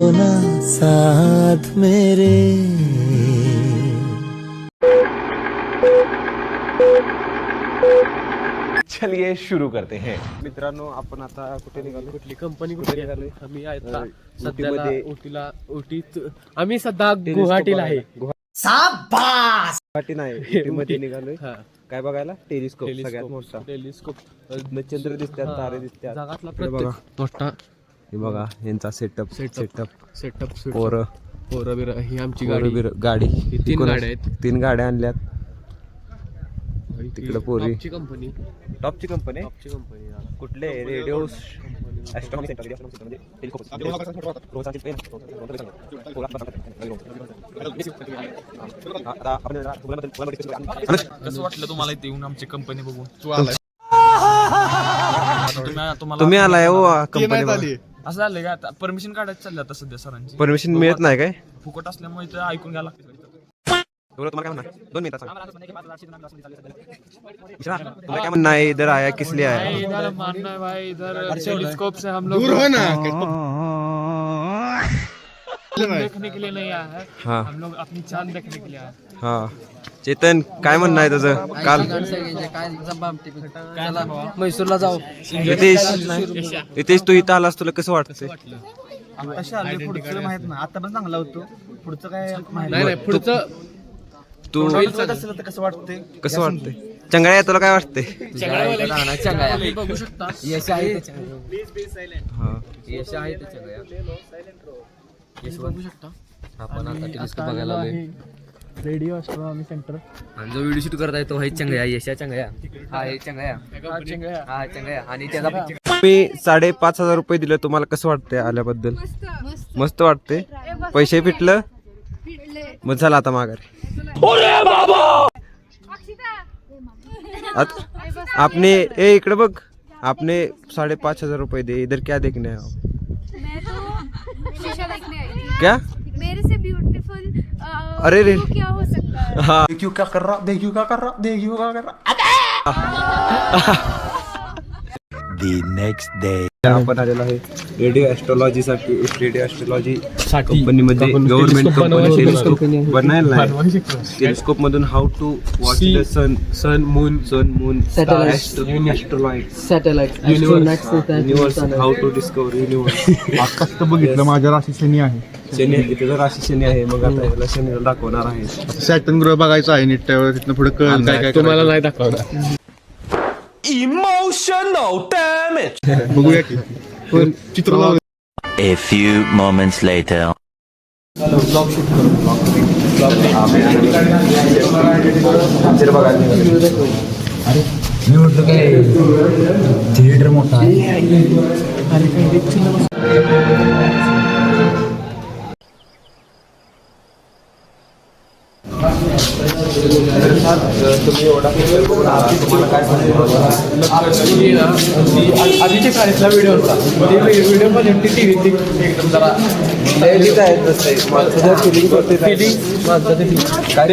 ना साथ मेरे। चलिए शुरू करते हैं। मित्रांनो आपण आता कुठे निघालो कुठली कंपनी कुठे निघालोय? आम्ही आता सध्याला उटीला उटीत आम्ही सध्या गुवाहाटीला आहे. गुवाहाटी नाही उटीमध्ये निघालोय. हा. काय बघायला? टेलिस्कोप सगळ्यात टेलिस्कोप मोठा. टेलिस्कोप. नक्षत्र दिसतात तारे दिसतात. जगातला बघा. प्रत्येक मोठा हे बघा यांचा सेटअप. सेटअप सेटअप पोरं. पोरं बिरं ही आमची गाडी. बिरं- गाडी. ही तीन गाड्या आहेत. तीन गाड्या आणल्यात. तिकडं पोरी. कंपनी टॉपची कंपनी टॉपची कंपनी कुठले? रेडिओ कसं वाटलं तुम्हाला इथे येऊन आमची कंपनी बघून? तुम्ही आलाय हो कंपनी असं झालंय का? आता परमिशन काढायचं चाललं आता सध्या सरांची. परमिशन मिळत नाही काय? फुकट असल्यामुळे इथं ऐकून घ्यायला लागतं. तुम्हाला काय म्हणणार? दोन मिनिटात विचारा, तुम्हाला काय म्हणणं आहे? इधर आया किस लिए आया इधर मानना है भाई इधर टेलीस्कोप से हम लोग देखने के लिए नहीं आया है। हा। हम लोग अपनी चाँद देखने के लिए आए हैं. चेतन काय म्हणणं आहे तुझं? काल? मैसूरला जाऊ. नितेश नितेश तू इथं आलास तुला कसं वाटतंय? पुढचं माहीत नाही. आता पण चांगला होतो. पुढचं काय माहीत नाही नाही. पुढचं तू असेल तर कसं वाटतंय? कसं वाटतंय? चंगळ्या तुला काय वाटतंय? तुम्ही बघू शकता. हा. बघू शकता. आपण आता बघायला आलोय. रेडिओ आम्ही सेंटर आणि जो व्हिडिओ शूट करत आहे तो आहे चंगया यशा चंगया. हा आहे चंगया. हा चंगया. आणि त्याचा मी साडेपाच हजार रुपये दिले तुम्हाला कसं वाटतंय आल्याबद्दल? मस्त. वाटते पैसे फिटलं? मग झालं आता माघारी. आपने ए इकडे बघ. आपने साढ़े पाँच हजार रुपए दिए इधर क्या देखने आए आप? मैं तो शीशा देखने आई थी। क्या? मेरे से ब्यूटीफुल अरे रे। क्या हो सकता है। हाँ। The next day. आपण आलेलो आहे रेडिओ ऍस्ट्रॉलॉजी साठी रेडिओ ऍस्ट्रॉलॉजी साठी. कंपनीमध्ये गव्हर्नमेंट कंपनी टेलिस्कोप आहे. बनायला. टेलिस्कोप मधून how to watch. The sun sun moon sun moon. Asteroid satellite universe how to discover universe आकाश तर बघितलं माझ्या राशी शनी आहे. शनी आहे तिथे राशी शनी आहे मग आता याला शनीला दाखवणार आहे. सॅटन ग्रह बघायचं आहे नीट त्यावर तिथनं पुढे कळ काय काय तुम्हाला नाही दाखवणार. करायचं. बघूया की पण चित्र लावलं. a few moments later आधीच्या काळातला व्हिडिओ होता. ते व्हिडिओमध्ये ती टीव्ही एकदम जरा फिलिंग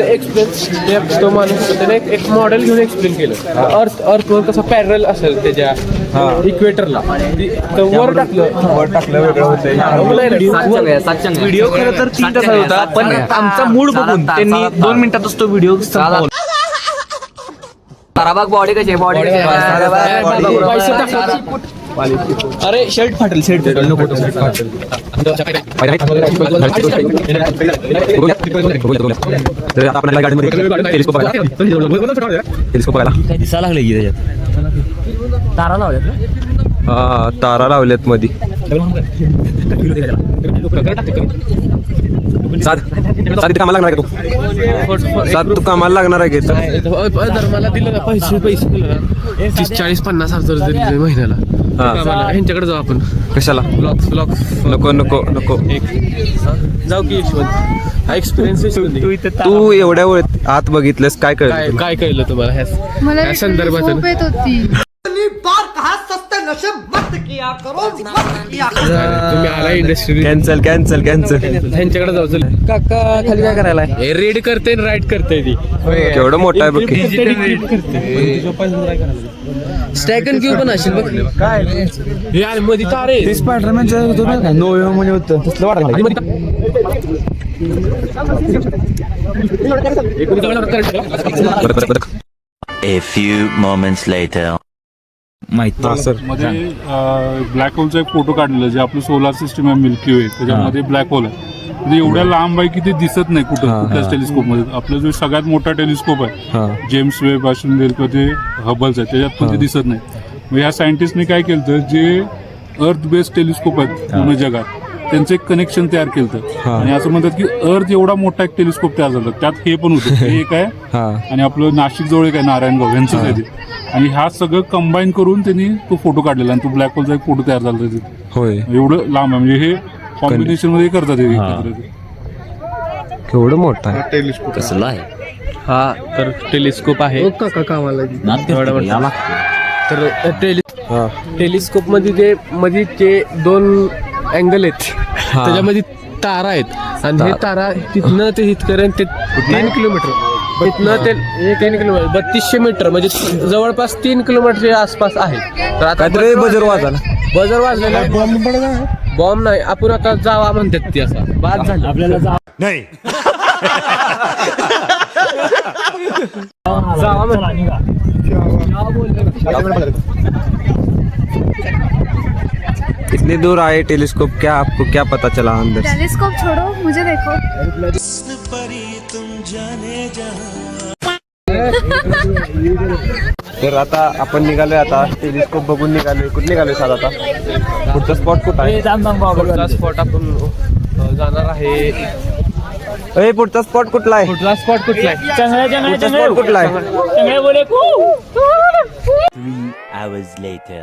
एक्सप्लेन तो माणूस त्याने एक- मॉडेल घेऊन एक्सप्लेन केलं. अर्थ अर्थवर कसं पॅरल असेल त्याच्या इक्वेटरला वर टाकलं. वर टाकलं वेगळं होतं. व्हिडिओ खरं तर तीन तासाचा होता पण आमचा मूड बघून त्यांनी दोन मिनिटातच तो व्हिडिओ ताराबाग बॉडी कशी आहे? बॉडी कशी अरे शर्ट फाटेल शर्ट फाटेल. नको तो shirt फाटेल तर आता आपण गाडीमध्ये टेलिस्कोप बघायला. दिसायला लागलं की त्याच्यात? तारा लावल्यात हा तारा लावल्यात मध्ये सात सात इथे कामाला लागणार आहे का तू? सात तू कामाला लागणार आहे का इथं? धर्माला दिलं ना पैसे पैसे दिलं ना तीस चाळीस पन्नास हजार जरी दिले महिन्याला. हा. ह्यांच्याकडे जाऊ आपण. कशाला? ब्लॉक ब्लॉक नको नको नको. जाऊ की यशवंत. हा एक्सपिरियन्स तू एवढ्या वेळ आत बघितलंस काय काय कळलं काय कळलं तुम्हाला? ह्या मला संदर्भात झोप येत होती. तुम्ही आला इंडस्ट्री कॅन्सल कॅन्सल कॅन्सल त्यांच्याकडे जाऊ चल. काका खाली काय करायला रेड करते राईट करते ती. केवढं मोठं आहे बघ. स्टॅकन क्यू पण असेल बघ. हे आणि मध्ये तारे स्पायडरमॅनचं होतं का? नोव्हे मध्ये होतं. तसलं वाटलं. A few moments later. हा सर. मध्ये ब्लॅक होलचा एक फोटो काढलेला जे आपलं सोलार सिस्टम आहे मिल्की वे त्याच्यामध्ये ब्लॅक होल आहे. म्हणजे एवढ्या लांब आहे की ते दिसत नाही कुठं कुठल्याच टेलिस्कोपमध्ये. आपला जो सगळ्यात मोठा टेलिस्कोप आहे हा. जेम्स वेब असून देईल किंवा ते हबल्स आहे त्याच्यात पण ते दिसत नाही. मग ह्या सायंटिस्टने काय केलं जे अर्थ बेस्ड टेलिस्कोप आहेत पूर्ण जगात त्यांचं एक कनेक्शन तयार केलं आणि असं म्हणतात की अर्थ एवढा मोठा एक टेलिस्कोप तयार झाला. त्यात हे पण होतं. हे एक आहे. हा. आणि आपलं नाशिक जवळ एक आहे नारायणगाव यांचंच आहे ते. आणि ह्या सगळं कंबाईन करून त्यांनी तो फोटो काढलेला आणि तो ब्लॅक होलचा एक फोटो तयार झाला होय. एवढं लांब आहे. म्हणजे हे कॉम्बिनेशनमध्ये करतात हे एकत्र ते. केवढं मोठं आहे. कसला आहे? हा तर टेलिस्कोप आहे. काका कामाला तर टेलि हा. टेलिस्कोपमध्ये जे मध्ये जे दोन अँगल आहेत. त्याच्यामध्ये तारा आहेत. आणि हे तारा. तिथनं ते इथपर्यंत ते तीन किलोमीटर. तिथनं ते तीन किलोमीटर बत्तीसशे मीटर म्हणजे जवळपास तीन किलोमीटरच्या आसपास आहे. तर आता काहीतरी बजर वाजाला बजर वाजलेला बॉम्ब नाही आपण आता जावा म्हणतात ती असा. बाद झाली. आपल्याला जावा म्हणतात. कितनी दूर आए टेलीस्कोप क्या आपको क्या पता चला अंदर? टेलीस्कोप छोड़ो मुझे देखो। तर आता आपण निघालोय आता टेलिस्कोप बघून निघालोय कुठे निघालोय सात आता? पुढचा स्पॉट कुठं आहे? पुढचा स्पॉट आपण जाणार आहे. ए पुढचा स्पॉट कुठला आहे? कुठला स्पॉट कुठला आहे? पुढचा स्पॉट कुठला आहे? Three hours later.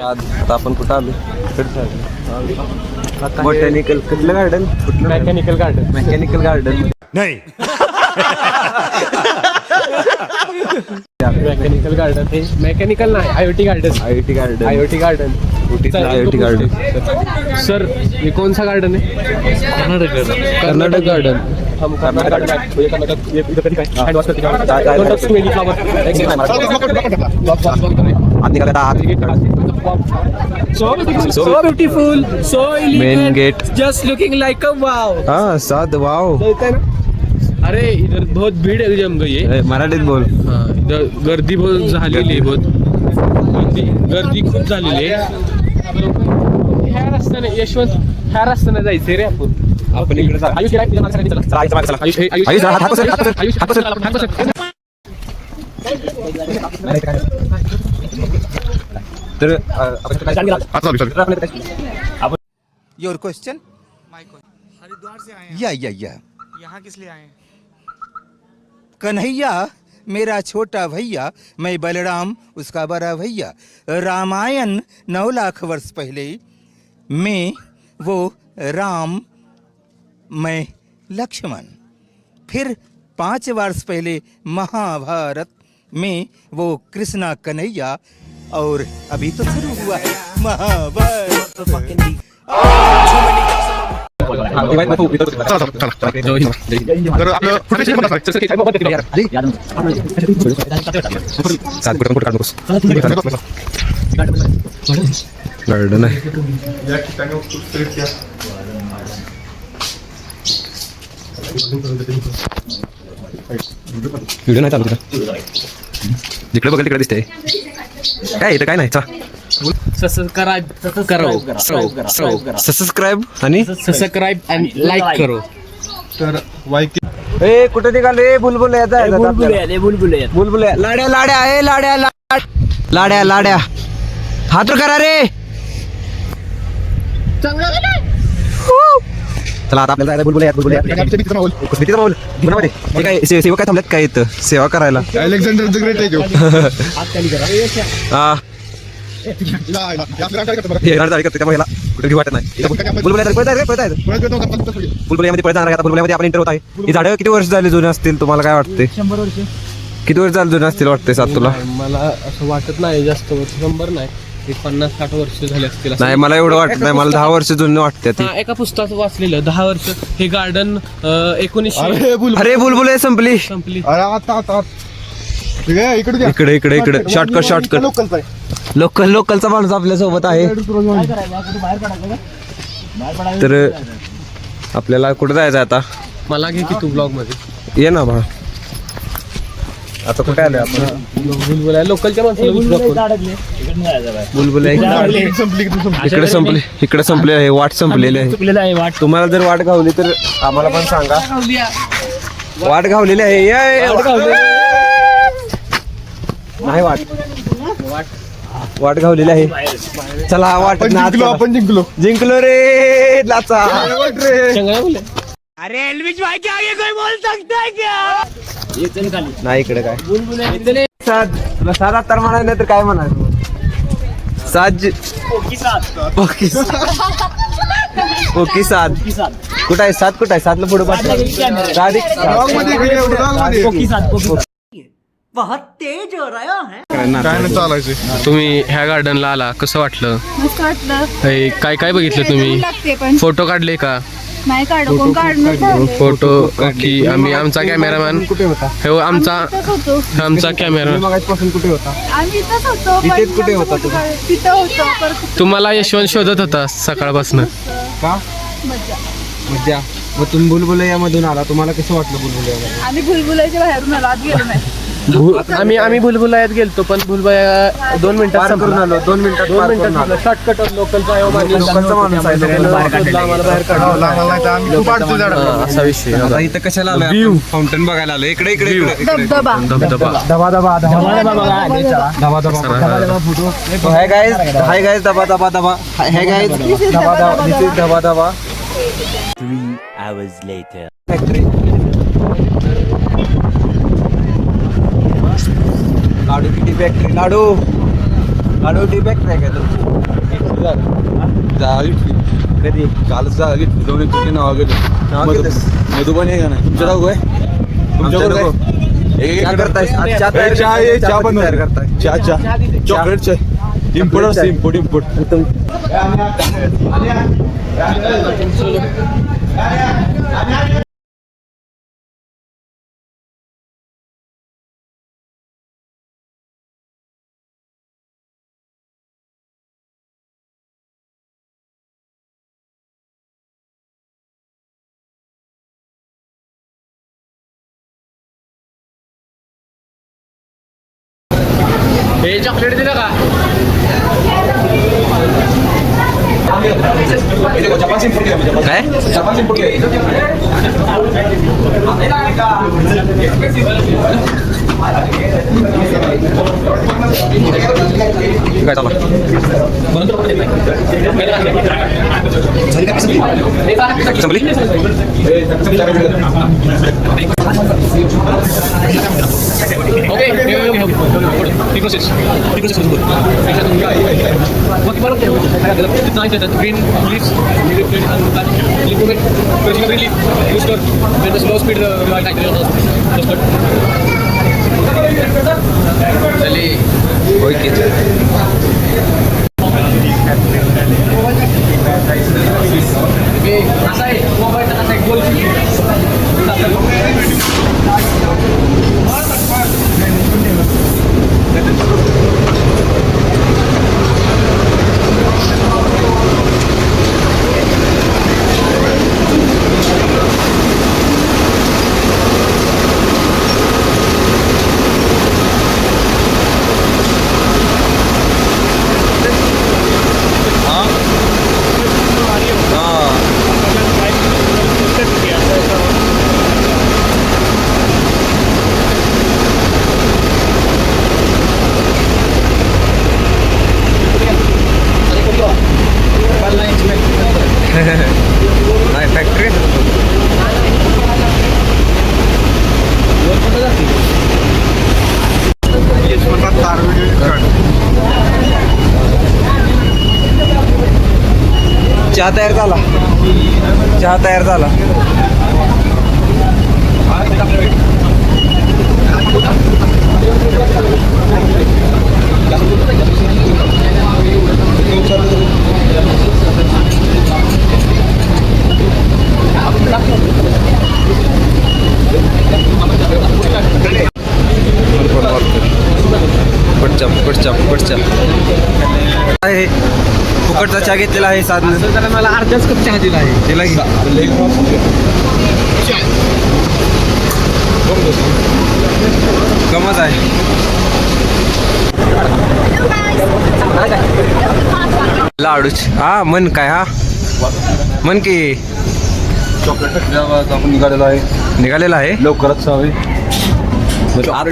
आता आपण कुठं आलो? बॉटॅनिकल कुठलं गार्डन कुठलं mechanical garden mechanical garden mechanical garden हे मेकॅनिकल नाही IoT garden I T garden IoT garden IoT garden. Sir ये कौन सा गार्डन है कर्नाटक गार्डन कर्नाटक गार्डन हम कर्नाटक गार्डन ये कर्नाटक ये इधर कधी काय हँड वॉश करते काय- काय- Don't touch to any flower. Box- box बंद करे. आत निघाला आता So beautiful. So beautiful. So main elegant. Gate Just looking like a wow. हा साध वाव होता है ना? अरे इधर बहुत भीड़ है जम गई है मराठीत बोल। हाँ, इधर गर्दी बहुत झालेली आहे बहुत। गर्दी गर्दी खूप झालेली आहे ह्या रस्त्याने यशवंत ह्या रस्त्याने जायचंय रे आपण। आपण इकडे जा. आयुष मागे चला. चला, आयुष, मागे चला. आयुष हे- आयुष- आयुष, हात- हात पसर, हात पसर, आयुष, हात पसर. हात पसर. तर अ, आपण काय- हरिद्वार से आए या या या यहाँ किस लिए आए कन्हैया मेरा छोटा भैया मैं बलराम उसका बड़ा भैया। रामायण नौ लाख वर्ष पहले मैं वो राम मैं लक्ष्मण। फिर पाँच वर्ष पहले महाभारत में वो कृष्णा कन्हैया और अभी तो शुरू हुआ है महाभारत। सात कुठं कुठं काढ नकोस. गार्डन आहे व्हिडिओ नाही चालू तिथं जिकडे बघेल तिकडे दिसते काय इथं काय नाही सबस्क्राइब करो सबस्क्राईब आणि सबस्क्राइब एंड लाइक करो. ए कुठे निघाले? बुलबुल बुलबुल बुलबुल लाड्या लाड्या आहे लाड्या लाड- लाड्या लाड्या. हात वर करा रे. चला आता आपल्याला बुलबुल बुलबुल काय से- सेवक काय थांबल्यात काय येतं सेवा करायला. अलेक्झांडर द ग्रेट आहे हा त्यामुळे कुठे वाटत नाही. पळत जाणार आपण इंटर होत आहे. ही झाडं किती वर्ष झाली जुने असतील? तुम्हाला काय वाटते? किती वर्ष झाले जुने असतील वाटते सात तुला? मला असं वाटत नाही जास्त वर्ष शंभर नाही. एक पन्नास साठ वर्ष झाले असतील असं. नाही मला एवढं वाटत नाही. मला दहा वर्ष जुने वाटते ती. हा, एका पुस्तकात वाचलेलं दहा वर्ष. हे गार्डन एकोणीसशे अरे बुलबुल. आहे संपली. संपली. इकडे इकडे इकडे शॉर्टकट शॉर्टकट लोकल लोकलचा माणूस आपल्यासोबत आहे. तर आपल्याला कुठे जायचं आता? मला घे की तू ब्लॉगमध्ये. ये ना बा. आता कुठे आले आपण? बुलबुल आहे. लोकलच्या. बुलबुल इकडे संपले इकडे संपले आहे. वाट संपलेली आहे. तुम्हाला जर वाट घावली तर आम्हाला पण सांगा. वाट. घावलेली आहे. नाही वाट. वाट. घावलेली आहे. चला वाट आपण जिंकलो जिंकलो. रे लाचा. बोले नाही इकडे काय? सात तुला सात आत्तार म्हणायला नाही तर काय म्हणायचं सात जी- ओके ओके सात कुठं आहे? सात कुठं आहे? सातला पुढे पाठवा सात एक- तुम्ही ह्या गार्डनला आला कसं वाटलं? मस्त वाटलं. हे काय काय बघितलं तुम्ही? लागते पण. फोटो काढले का? नाही काढ कोण काढणार. फोटो की आम्ही आमचा कॅमेरामॅन हो आमचा इथंच होतो. आमचा कॅमेरा मगाचपासून कुठे होता? आम्ही इथंच होतो पण इथेच कुठे होता आमचं कुठं काढ- तिथं होतो परत तुम्हाला यशवंत शोधत होता सकाळपासून? का? मज्जा. मग तुम्ही बुलबुलैयामधून आला. तुम्हाला कसं वाटलं बुलबुलैयामध्ये आम्ही भुलभुलाच्या बाहेरून आलो आत गेलो नाही. आम्ही आम्ही भुलभुलायात गेलतो पण भुलभुलाया दोन मिनिटात पार करून आलो दोन मिनिटात दोन पार करून मिनिटात आलो. शॉर्टकट लोकलचा लोकांचा माणूस आहे लोकल बाहेर काढलेला आहे. आम्हाला बाहेर काढलं हा, असा विषय आता इथं कशाला आलोय फाउंटन बघायला आलो इकडे इकडे इकडे इकडे. धबधबा. धबधबा. हाय गाइस हाय गाइस दबा दबा दबा हाय गाइस दबा दबा दिस इज दबा दबा Three hours later. फॅक्टरी लाडू किती फॅक्टरी लाडू. लाडू टी फॅक्टरी आहे का तू कधी? कालच झाली दोन एक तुझी नाव गेलं? मधुबन आहे का नाही? तुमच्या. काय? एक- क्या करताय? चहा चहा आहे, चहा पण तयार करताय. चहा चहा. चॉकलेट चाय इम्पोर्ट असते इम्पोर्ट इम्पोर्ट हे चॉकलेट दिलं का काय काय चालू संपली ओके ती प्रोसेस ती प्रोसेस करून बाकी बरं तिथं येतात green leaves liquid pressing green leaf use the slow speed uh, we are tackling on cut. चले होय की मी असा आहे मोबाईल चहा तयार झाला. चहा तयार झाला. पटचा पटचा पटचा हे फुकटचा चहा घेतलेला आहे साधन. मला अर्धाच कप चहा दिला आहे. दिला की. गमत आहे. लाडूच. हा मन काय हा? मन की. चॉकलेट आपण निघालेला आहे. निघालेला आहे? लवकरच हवे आत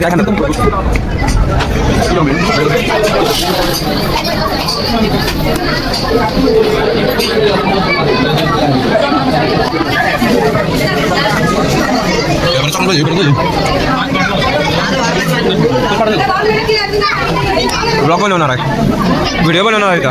ఎవరు సంబంధం ఇప్పుడు ब्लॉग बनवणार आहे व्हिडिओ बनवणार आहे का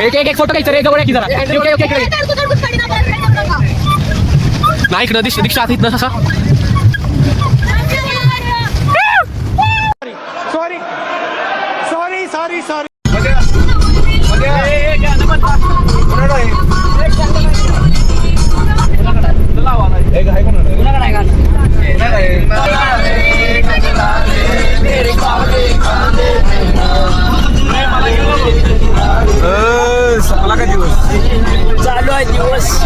एक एक फोटो घ्यायचं रे जवळ की जरा ओके ओके नाही इकडं दिश दीक्षा आत इथनं असा सॉरी सॉरी सॉरी सॉरी संपला का दिवस? चालू आहे दिवस.